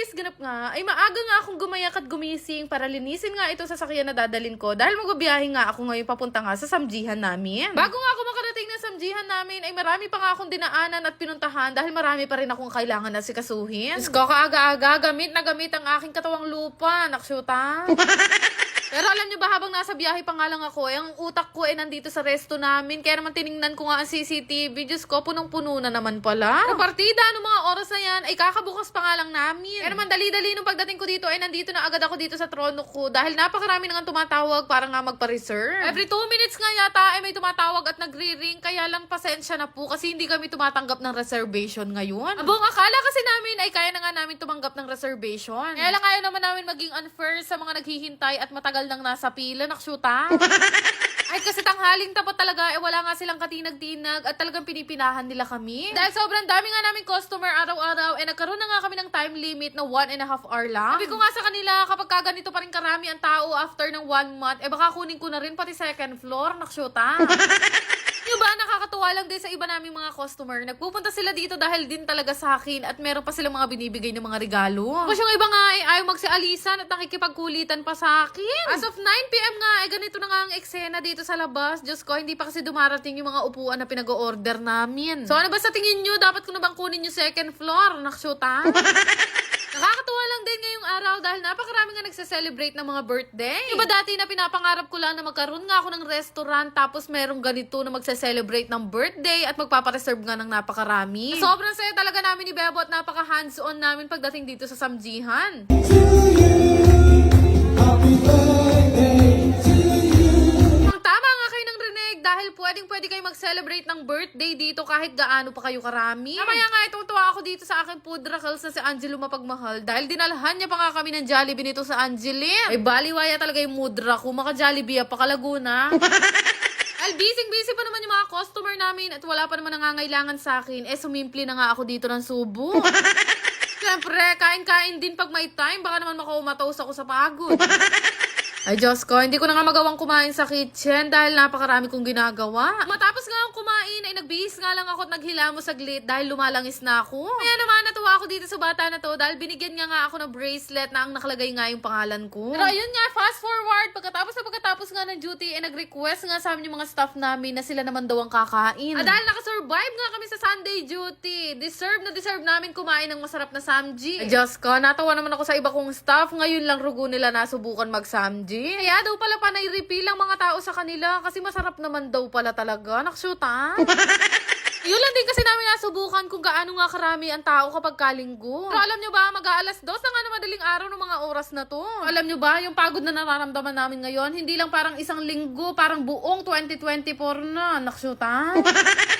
guys, ganap nga, ay maaga nga akong gumayak at gumising para linisin nga ito sa sakyan na dadalin ko dahil magbabiyahe nga ako ngayon papunta nga sa samjihan namin. Bago nga ako makarating ng samjihan namin, ay marami pa nga akong dinaanan at pinuntahan dahil marami pa rin akong kailangan na sikasuhin. Diyos ko, kaaga-aga, gamit na gamit ang aking katawang lupa. Naksyuta. Pero alam nyo ba, habang nasa biyahe pa nga lang ako, eh, ang utak ko ay nandito sa resto namin. Kaya naman tiningnan ko nga ang CCTV. Diyos ko, punong-puno na naman pala. Ang partida, ano mga oras na yan, ay kakabukas pa nga lang namin. Kaya naman dali-dali nung pagdating ko dito, ay nandito na agad ako dito sa trono ko. Dahil napakarami na nga tumatawag para nga magpa-reserve. Every 2 minutes nga yata ay may tumatawag at nagre-ring. Kaya lang pasensya na po kasi hindi kami tumatanggap ng reservation ngayon. Abong akala kasi namin ay kaya na nga namin tumanggap ng reservation. Kaya lang ayaw naman namin maging unfair sa mga naghihintay at matagal nang nasa pila, naksyuta. Ay, kasi tanghaling tapat talaga, eh wala nga silang katinag-tinag at talagang pinipinahan nila kami. Dahil sobrang dami nga namin customer araw-araw, eh nagkaroon na nga kami ng time limit na one and a half hour lang. Sabi ko nga sa kanila, kapag ka ganito pa rin karami ang tao after ng one month, eh baka kunin ko na rin pati second floor, naksyuta. Ba, nakakatuwa lang din sa iba naming mga customer. Nagpupunta sila dito dahil din talaga sa akin at meron pa silang mga binibigay ng mga regalo. Tapos yung iba nga ay ayaw magsialisan at nakikipagkulitan pa sa akin. As of 9pm nga, ay ganito na nga ang eksena dito sa labas. Diyos ko, hindi pa kasi dumarating yung mga upuan na pinag-order namin. So ano ba sa tingin nyo? Dapat ko na bang kunin yung second floor? Naksyuta? nagse-celebrate ng mga birthday. Iba dati na pinapangarap ko lang na magkaroon nga ako ng restaurant tapos merong ganito na magse-celebrate ng birthday at magpapareserve nga ng napakarami. Sobrang saya talaga namin ni Bebo at napaka hands-on namin pagdating dito sa Samjihan. Mag-celebrate ng birthday dito kahit gaano pa kayo karami. Mamaya nga itutuwa ako dito sa aking food rakals na si Angelo Mapagmahal dahil dinalhan niya pa nga kami ng Jollibee nito sa Angeline. Ay baliwaya talaga yung mudra ko. Maka Jollibee pa kalaguna. Al, busy-busy pa naman yung mga customer namin at wala pa naman nangangailangan sa akin. Eh, sumimple na nga ako dito ng subo. Siyempre, kain-kain din pag may time. Baka naman makaumatos ako sa pagod. Ay, Diyos ko, hindi ko na nga magawang kumain sa kitchen dahil napakarami kong ginagawa. Matapos akong kumain, ay nagbihis nga lang ako at naghilamos saglit dahil lumalangis na ako. Kaya naman, natuwa ako dito sa bata na to dahil binigyan niya nga ako ng bracelet na ang nakalagay nga yung pangalan ko. Pero ayun nga, fast forward, pagkatapos na pagkatapos nga ng duty, ay nag-request nga sa amin yung mga staff namin na sila naman daw ang kakain. Ah, dahil nakasurvive nga kami sa Sunday duty, deserve na deserve namin kumain ng masarap na samji. Ay, Diyos ko, natawa naman ako sa iba kong staff. Ngayon lang rugo nila nasubukan mag-samji. Kaya daw pala panay refill ang mga tao sa kanila kasi masarap naman daw pala talaga. Nakshoot ha? Yun lang din kasi namin nasubukan kung gaano nga karami ang tao kapag kalinggo. Pero alam nyo ba, mag-aalas dos na nga na madaling araw ng mga oras na to. Alam nyo ba, yung pagod na nararamdaman namin ngayon, hindi lang parang isang linggo, parang buong 2024 na. Nakshoot